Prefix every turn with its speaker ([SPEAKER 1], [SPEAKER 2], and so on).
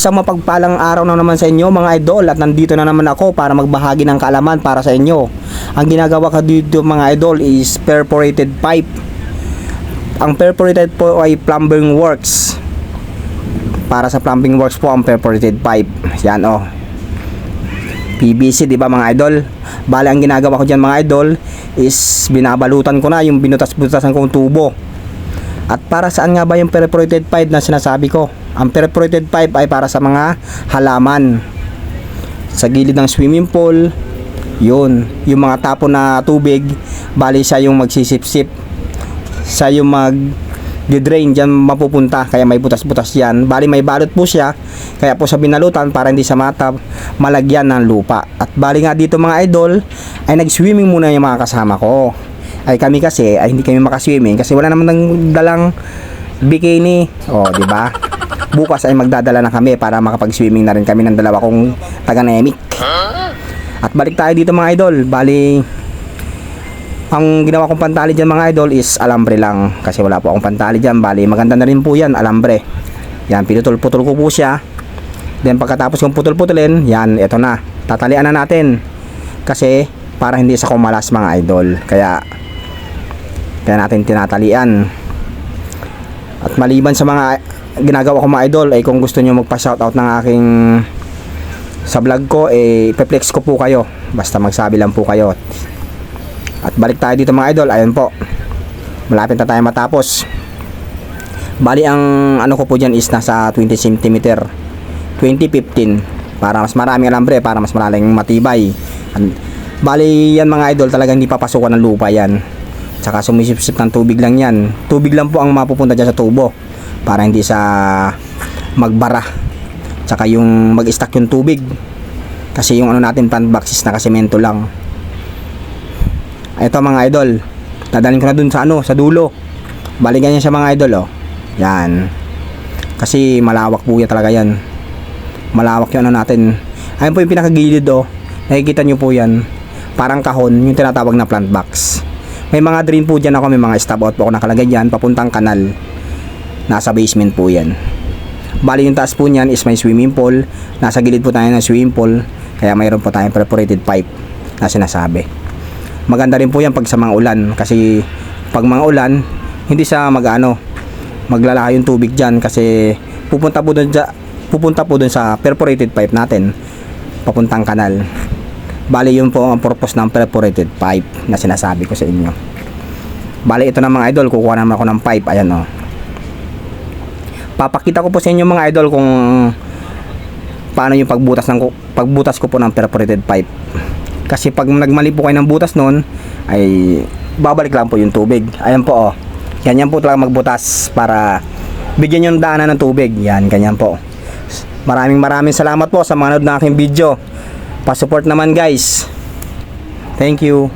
[SPEAKER 1] Isang mapagpalang araw na naman sa inyo mga idol at nandito na naman ako para magbahagi ng kaalaman para sa inyo. Ang ginagawa ko dito mga idol is perforated pipe. Ang perforated po ay plumbing works. Para sa plumbing works po ang perforated pipe. Yan oh. PVC, di ba mga idol? Bale, ang ginagawa ko dyan mga idol is binabalutan ko na yung binutas-butasan kong tubo. At para saan nga ba yung perforated pipe na sinasabi ko? Ang perforated pipe ay para sa mga halaman. Sa gilid ng swimming pool, yun, yung mga tapo na tubig, bali siya yung magsisip-sip. Siya yung mag drain dyan mapupunta kaya may butas-butas yan bali may balot po siya kaya po sa binalutan para hindi sa mata malagyan ng lupa at bali nga dito mga idol ay nag-swimming muna yung mga kasama ko ay kami kasi ay hindi kami makaswimming kasi wala naman ng dalang bikini. Oh di ba? Bukas ay magdadala na kami para makapag-swimming na rin kami ng dalawa kong taga-nemic. At balik tayo dito mga idol. Bali ang ginawa kong pantali dyan mga idol is alambre lang. Kasi wala po akong pantali dyan. Bali maganda na rin po yan alambre. Yan pinutol-putol ko po siya. Then pagkatapos kong putol-putulin yan eto na. Tatalian na natin. Kasi para hindi sa kumalas mga idol. Kaya kaya natin tinatalian at maliban sa mga ginagawa ko mga idol ay kung gusto nyo magpa-shoutout ng aking sa vlog ko eh pe-flex ko po kayo basta magsabi lang po kayo at balik tayo dito mga idol, ayun po. Malapit na tayo matapos. Bali ang ano ko po dyan is nasa 20 cm. 2015 para mas maraming alambre, para mas malaking matibay. Bali yan mga idol, talagang hindi papasukan ng lupa yan. Tsaka sumisipsip ng tubig lang yan. Tubig lang po ang mapupunta dyan sa tubo para hindi sa magbara. Tsaka yung mag-stack yung tubig. Kasi yung ano natin plant box is nakasemento lang. Ito mga idol. Dadalhin ko na dun sa ano, sa dulo. Balikan niya siya mga idol oh. Yan. Kasi malawak po yan talaga yan. Malawak yung ano natin. Ayun po yung pinakagilid oh. Nakikita niyo po yan. Parang kahon, yung tinatawag na plant box. May mga drain po dyan ako, may mga stop out po ako nakalagay dyan, papuntang kanal. Nasa basement po yan. Bali yung taas po niyan is may swimming pool. Nasa gilid po tayo ng swimming pool. Kaya mayroon po tayong perforated pipe na sinasabi maganda rin po yan pag sa mga ulan kasi pag mga ulan hindi sa mag-ano maglalaha yung tubig dyan kasi pupunta po dun sa, pupunta po dun sa perforated pipe natin papuntang kanal bali yun po ang purpose ng perforated pipe na sinasabi ko sa inyo bali ito na mga idol kukuha naman ako ng pipe ayan o papakita ko po sa inyo mga idol kung paano yung pagbutas ng pagbutas ko po ng perforated pipe kasi pag nagmali po kayo ng butas noon ay babalik lang po yung tubig. Ayan po oh. Yan yan po talaga magbutas para bigyan yung daanan ng tubig. Yan, ganyan po. Maraming maraming salamat po sa mga nanood ng aking video. Pa-support naman guys. Thank you.